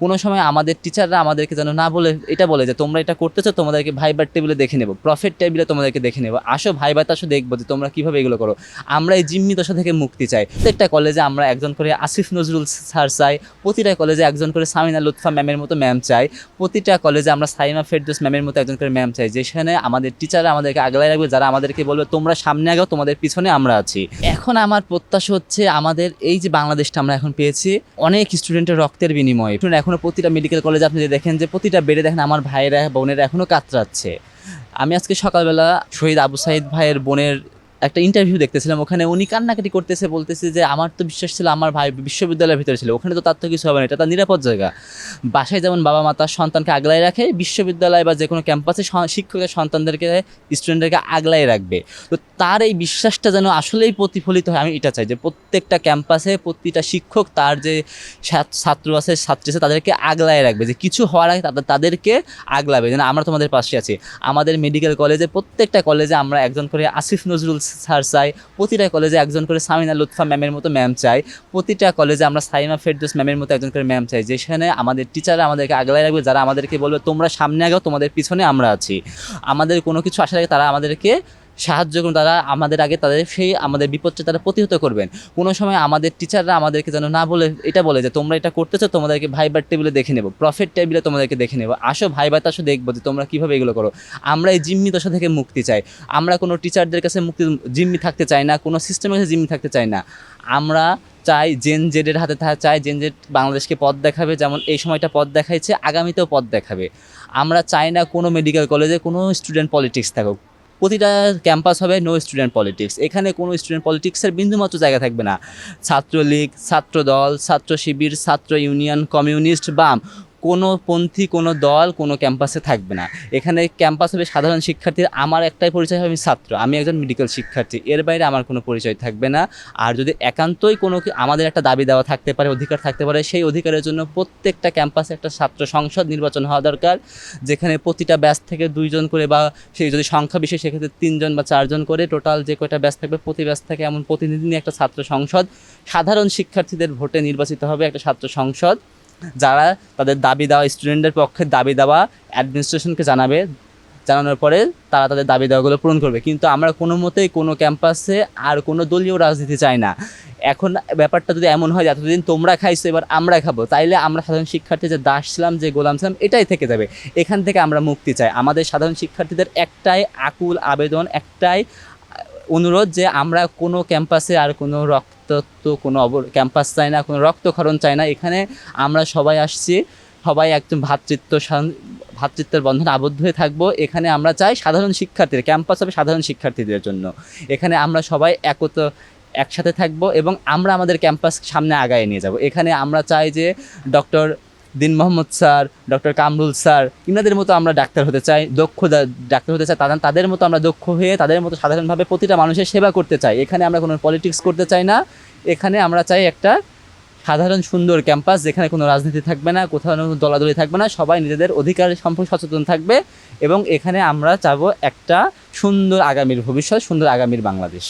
কোনো সময় আমাদের টিচাররা আমাদেরকে যেন না বলে এটা বলে যে তোমরা এটা করতেছো তোমাদেরকে ভাইবার টেবিলে দেখে নেব প্রফিট টেবিলে তোমাদেরকে দেখে নেব। আসো ভাইবার তাসো দেখব যে তোমরা কীভাবে এগুলো করো। আমরা এই জিম্মি দশা থেকে মুক্তি চাই। প্রত্যেকটা কলেজে আমরা একজন করে আসিফ নজরুল স্যার চাই প্রতিটা কলেজে একজন করে সামিনা লুৎফা ম্যামের মতো ম্যাম চাই প্রতিটা কলেজে আমরা সাইমা ফেরদোস ম্যামের মতো একজন করে ম্যাম চাই যেখানে আমাদের টিচাররা আমাদেরকে আগলায় রাখবে যারা আমাদেরকে বলবে তোমরা সামনে আগাও তোমাদের পিছনে আমরা আছি। এখন আমার প্রত্যাশা হচ্ছে আমাদের এই যে বাংলাদেশটা আমরা এখন পেয়েছি অনেক স্টুডেন্টের রক্তের বিনিময়ে। শুনুন, এখনও প্রতিটা মেডিকেল কলেজে আপনি যদি দেখেন যে প্রতিটা বেডে দেখেন আমার ভাইয়েরা, বোনেরা এখনও কাতরাচ্ছে। আমি আজকে সকালবেলা শহীদ আবু সাইদ ভাইয়ের বোনের একটা ইন্টারভিউ দেখতেছিলাম, ওখানে উনি কান্নাকাটি করতেছে, বলতেছে যে, আমার তো বিশ্বাস ছিল, আমার ভাই বিশ্ববিদ্যালয়ের ভিতরে ছিল, ওখানে তো তার তো কিছু হবে না, এটা তার নিরাপদ জায়গা। বাসায় যেমন বাবা মা তার সন্তানকে আগলায় রাখে, বিশ্ববিদ্যালয় বা যে কোনো ক্যাম্পাসে শিক্ষকের সন্তানদেরকে স্টুডেন্টদেরকে আগলায় রাখবে। তো তার এই বিশ্বাসটা যেন আসলেই প্রতিফলিত হয়, আমি এটা চাই যে প্রত্যেকটা ক্যাম্পাসে প্রতিটা শিক্ষক তার যে ছাত্র আছে, ছাত্রী আছে, তাদেরকে আগলায় রাখবে যে কিছু হওয়ার আগে তাদের- তাদেরকে আগলাবে। যেন আমরা তোমাদের পাশে আছি। আমাদের মেডিকেল কলেজে প্রত্যেকটা কলেজে আমরা একজন করে আসিফ নজরুল স্যার চাই, প্রতিটা কলেজে একজন করে সামিনা লুৎফা ম্যামের মতো ম্যাম চাই, প্রতিটা কলেজে আমরা সাইমা ফেরদোস ম্যামের মতো একজন করে ম্যাম চাই, যেখানে আমাদের টিচাররা আমাদেরকে আগলাই রাখবে, যারা আমাদেরকে বলবে, তোমরা সামনে আগাও, তোমাদের পিছনে আমরা আছি। আমাদের কোনো কিছু আসার আগে তারা আমাদেরকে সাহায্য করুন তারা আমাদের আগে তাদের সেই আমাদের বিপদটা তারা প্রতিহত করবেন। কোনো সময় আমাদের টিচাররা আমাদেরকে যেন না বলে, এটা বলে যে, তোমরা এটা করতেছো, তোমাদেরকে ভাইবার টেবিলে দেখে নেব প্রফিট টেবিলে তোমাদেরকে দেখে নেব। আসো ভাইবার তাসো দেখব যে, তোমরা কীভাবে এগুলো করো। আমরা এই জিম্মি দশা থেকে মুক্তি চাই। আমরা কোনো টিচারদের কাছে মুক্তি জিম্মি থাকতে চাই না, কোনো সিস্টেমের কাছে জিম্মি থাকতে চাই না। আমরা চাই জেন জেডের হাতে থাকা চাই জেন জেড বাংলাদেশকে পথ দেখাবে, যেমন এই সময়টা পথ দেখাইছে, আগামীতেও পথ দেখাবে। আমরা চাই না কোনো মেডিকেল কলেজে কোনো স্টুডেন্ট পলিটিক্স থাকুক। প্রতিটা ক্যাম্পাস হবে নো স্টুডেন্ট পলিটিক্স এখানে কোনো স্টুডেন্ট পলিটিক্সের বিন্দুমাত্র জায়গা থাকবে না। ছাত্রলীগ, ছাত্রদল ছাত্র শিবির ছাত্র ইউনিয়ন কমিউনিস্ট বাম। কোনো পন্থী, কোনো দল, কোনো ক্যাম্পাসে থাকবে না। এখানে ক্যাম্পাস হবে সাধারণ শিক্ষার্থীর আমার একটাই পরিচয় আমি ছাত্র। আমি একজন মেডিকেল শিক্ষার্থী। এর বাইরে আমার কোনো পরিচয় থাকবে না। আর যদি একান্তই কোনো আমাদের একটা দাবি দেওয়া থাকতে পারে, অধিকার থাকতে পারে, সেই অধিকারের জন্য প্রত্যেকটা ক্যাম্পাসে একটা ছাত্র সংসদ নির্বাচন হওয়া দরকার, যেখানে প্রতিটা ব্যাচ থেকে দুইজন করে বা সেই যদি সংখ্যা বিশেষ, সেক্ষেত্রে তিনজন বা চারজন করে টোটাল যে কয়টা ব্যাচ থাকবে, প্রতি ব্যাচ থেকে এমন প্রতিনিধি নিয়ে একটা ছাত্র সংসদ। সাধারণ শিক্ষার্থীদের ভোটে নির্বাচিত হবে একটা ছাত্র সংসদ। যারা তাদের দাবি দেওয়া স্টুডেন্টদের পক্ষে দাবি দেওয়া অ্যাডমিনিস্ট্রেশনকে জানাবে, জানানোর পরে তারা তাদের দাবি দেওয়াগুলো পূরণ করবে। কিন্তু আমরা কোনো মতেই কোনো ক্যাম্পাসে আর কোনো দলীয় রাজনীতি চাই না। এখন ব্যাপারটা যদি এমন হয় এতদিন তোমরা খাইছো, এবার আমরা খাব, তাইলে আমরা সাধারণ শিক্ষার্থী যে দাস ছিলাম, যে গোলাম ছিলাম, এটাই থেকে যাবে। এখান থেকে আমরা মুক্তি চাই। আমাদের সাধারণ শিক্ষার্থীদের একটাই আকুল আবেদন, একটাই অনুরোধ যে আমরা কোনো ক্যাম্পাসে আর কোনো রক্তাক্ত কোনো অব ক্যাম্পাস চাই না, কোনো রক্তক্ষরণ চাই না। এখানে আমরা সবাই আসছি, সবাই একদম ভাতৃত্ব ভাতৃত্বের বন্ধন বন্ধনে আবদ্ধ হয়ে থাকব। এখানে আমরা চাই সাধারণ শিক্ষার্থীদের, ক্যাম্পাস হবে সাধারণ শিক্ষার্থীদের জন্য। এখানে আমরা সবাই একত, একসাথে থাকব এবং আমরা আমাদের ক্যাম্পাস সামনে আগায় নিয়ে যাব। এখানে আমরা চাই যে doctor Din Mohammad sir, doctor Kamrul sir, ইনাদের মতো আমরা ডাক্তার হতে চাই, দক্ষ ডাক্তার হতে চাই, তাদের তাদের মতো আমরা দক্ষ হয়ে তাদের মতো সাধারণভাবে প্রতিটা মানুষের সেবা করতে চাই। এখানে আমরা কোনো পলিটিক্স করতে চাই না। এখানে আমরা চাই একটা সাধারণ সুন্দর ক্যাম্পাস যেখানে কোনো রাজনীতি থাকবে না, কোথাও কোনো দলাদলি থাকবে না, সবাই নিজেদের অধিকার সম্পর্কে সচেতন থাকবে এবং এখানে আমরা চাবো একটা সুন্দর আগামীর ভবিষ্যৎ, সুন্দর আগামীর বাংলাদেশ।